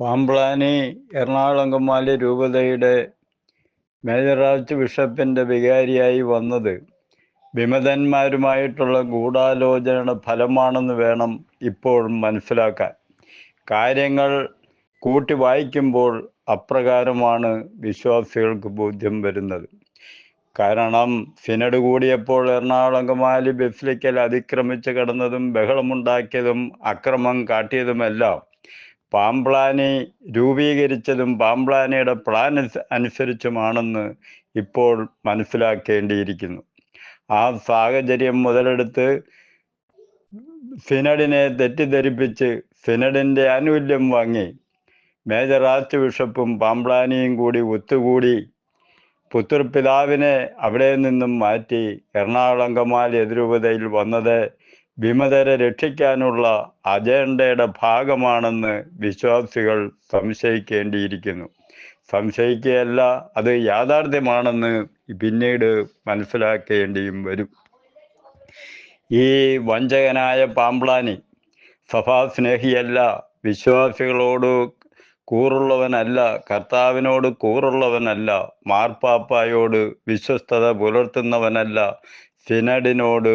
പാമ്പ്ളാനി എറണാകുളം കുമാലി രൂപതയുടെ major arch ബിഷപ്പിന്റെ വികാരിയായി വന്നത്. വിമതന്മാരുമായിട്ടുള്ള ഗൂഢാലോചനയുടെ ഫലമാണെന്ന് വേണം ഇപ്പോൾ മനസ്സിലാക്കാൻ. കാര്യങ്ങൾ കൂട്ടി വായിക്കുമ്പോൾ അപ്രകാരമാണ് വിശ്വാസികൾക്ക് ബോധ്യം വരുന്നത്. കാരണം സിനഡ് കൂടിയപ്പോൾ എറണാകുളം കുമാലി ബസിലിക്കൽ അതിക്രമിച്ച് കിടന്നതും ബഹളമുണ്ടാക്കിയതും അക്രമം കാട്ടിയതുമെല്ലാം പാമ്പ്ലാനി രൂപീകരിച്ചതും പാംപ്ലാനിയുടെ പ്ലാൻ അനുസരിച്ചുമാണെന്ന് ഇപ്പോൾ മനസ്സിലാക്കേണ്ടിയിരിക്കുന്നു. ആ സാഹചര്യം മുതലെടുത്ത് സിനഡിനെ തെറ്റിദ്ധരിപ്പിച്ച് സിനഡിന്റെ ആനുകൂല്യം വാങ്ങി മേജർ ആർച്ച് ബിഷപ്പും പാമ്പ്ലാനിയും കൂടി ഒത്തുകൂടി പുത്രപിതാവിനെ അവിടെ നിന്നും മാറ്റി എറണാകുളം കമാൽ എതിരൂപതയിൽ വന്നത് വിമതരെ രക്ഷിക്കാനുള്ള അജണ്ടയുടെ ഭാഗമാണെന്ന് വിശ്വാസികൾ സംശയിക്കേണ്ടിയിരിക്കുന്നു. സംശയിക്കുകയല്ല അത് യാഥാർത്ഥ്യമാണെന്ന് പിന്നീട് മനസ്സിലാക്കേണ്ടിയും വരും. ഈ വഞ്ചകനായ പാമ്പ്ളാനി സഭാസ്നേഹിയല്ല വിശ്വാസികളോട് കൂറുള്ളവനല്ല കർത്താവിനോട് കൂറുള്ളവനല്ല മാർപ്പാപ്പായോട് വിശ്വസ്തത പുലർത്തുന്നവനല്ല സിനഡിനോട്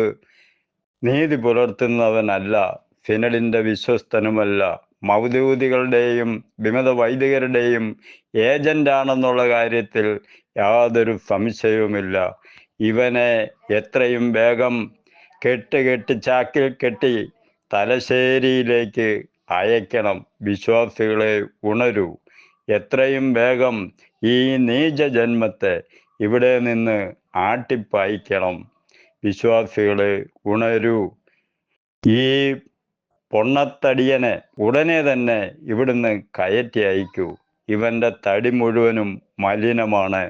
നീതി പുലർത്തുന്നവനല്ല സിനഡിന്റെ വിശ്വസ്തനുമല്ല. മൗദൂദികളുടെയും വിമത വൈദികരുടെയും ഏജന്റാണെന്നുള്ള കാര്യത്തിൽ യാതൊരു സംശയവുമില്ല. ഇവനെ എത്രയും വേഗം കെട്ട് കെട്ടി ചാക്കിൽ കെട്ടി തലശ്ശേരിയിലേക്ക് അയക്കണം. വിശ്വാസികളെ ഉണരൂ. എത്രയും വേഗം ഈ നീച ജന്മത്തെ ഇവിടെ നിന്ന് ആട്ടിപ്പായിക്കണം. വിശ്വാസികളെ ഉണരൂ. ഈ പൊണ്ണത്തടിയനെ ഉടനെ തന്നെ ഇവിടുന്ന് കയറ്റി അയക്കൂ. ഇവന്റെ തടി മുഴുവനും മലിനമാണ്.